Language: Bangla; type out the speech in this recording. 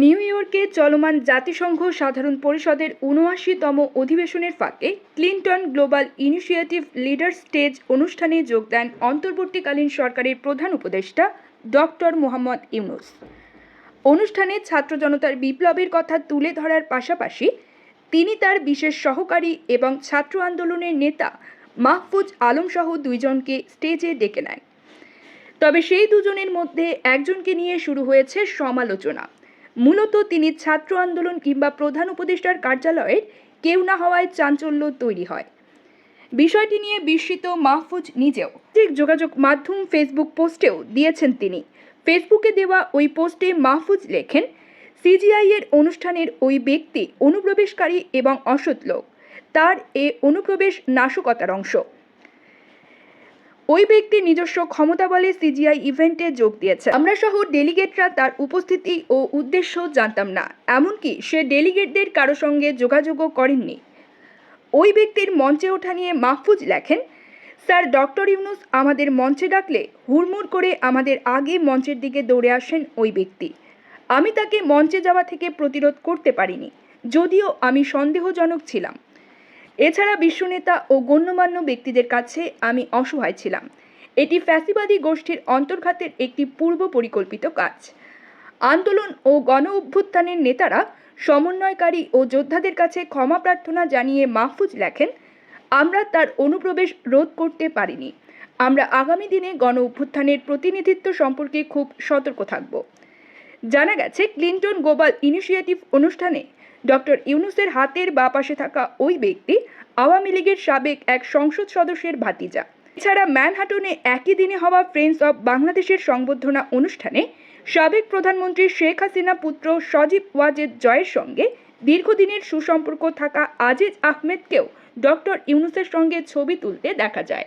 নিউ ইয়র্কে চলমান জাতিসংঘ সাধারণ পরিষদের উনআশিতম অধিবেশনের ফাঁকে Clinton global initiative leader stage অনুষ্ঠানে যোগ দেন অন্তর্বর্তীকালীন সরকারের প্রধান উপদেষ্টা ডক্টর মোহাম্মদ ইউনুস। অনুষ্ঠানে ছাত্র জনতার বিপ্লবের কথা তুলে ধরার পাশাপাশি তিনি তার বিশেষ সহকারী এবং ছাত্র আন্দোলনের নেতা মাহফুজ আলম সহ দুইজনকে স্টেজে ডেকে নেন তবে সেই দুজনের মধ্যে একজনকে নিয়ে শুরু হয়েছে সমালোচনা। মূলত তিনি ছাত্র আন্দোলন কিংবা প্রধান উপদেষ্টার কার্যালয়ের কেউ না হওয়ায় চাঞ্চল্য তৈরি হয়। বিষয়টি নিয়ে বিস্মিত মাহফুজ নিজেও। যোগাযোগ মাধ্যম ফেসবুক পোস্টেও দিয়েছেন তিনি। ফেসবুকে দেওয়া ওই পোস্টে মাহফুজ লেখেন, সিজিআই এর অনুষ্ঠানের ওই ব্যক্তি অনুপ্রবেশকারী এবং অসৎ লোক। তার এ অনুপ্রবেশ নাশকতার অংশ। ওই ব্যক্তি নিজস্ব ক্ষমতা বলে সিজিআই ইভেন্টে যোগ দিয়েছে। আমরা সহ ডেলিগেটরা তার উপস্থিতি ও উদ্দেশ্য জানতাম না। এমনকি সে ডেলিগেটদের কারও সঙ্গে যোগাযোগও করেননি। ওই ব্যক্তির মঞ্চে ওঠা নিয়ে মাহফুজ লেখেন, স্যার, ডক্টর ইউনুস আমাদের মঞ্চে ডাকলে হুড়মুড় করে আমাদের আগে মঞ্চের দিকে দৌড়ে আসেন ওই ব্যক্তি। আমি তাকে মঞ্চে যাওয়া থেকে প্রতিরোধ করতে পারিনি। যদিও আমি সন্দেহজনক ছিলাম। এছাড়া বিশ্বনেতা ও গণ্যমান্য ব্যক্তিদের কাছে আমি অসহায় ছিলাম। এটি ফ্যাসিবাদী গোষ্ঠীর অন্তর্ঘাতের একটি পূর্ব পরিকল্পিত কাজ। আন্দোলন ও গণ অভ্যুত্থানের নেতারা, সমন্বয়কারী ও যোদ্ধাদের কাছে ক্ষমা প্রার্থনা জানিয়ে মাহফুজ লেখেন, আমরা তার অনুপ্রবেশ রোধ করতে পারিনি। আমরা আগামী দিনে গণ অভ্যুত্থানের প্রতিনিধিত্ব সম্পর্কে খুব সতর্ক থাকব। জানা গেছে, ক্লিন্টন গ্লোবাল ইনিশিয়েটিভ অনুষ্ঠানে ডক্টর ইউনুসের হাতের বা পাশে থাকা ওই ব্যক্তি আওয়ামী লীগের সাবেক এক সংসদ সদস্যের ভাতিজা। এছাড়া ম্যানহাটনে একই দিনে হওয়া ফ্রেন্ডস অব বাংলাদেশের সংবর্ধনা অনুষ্ঠানে সাবেক প্রধানমন্ত্রী শেখ হাসিনা পুত্র সজীব ওয়াজেদ জয়ের সঙ্গে দীর্ঘদিনের সুসম্পর্ক থাকা আজিজ আহমেদকেও ডক্টর ইউনুসের সঙ্গে ছবি তুলতে দেখা যায়।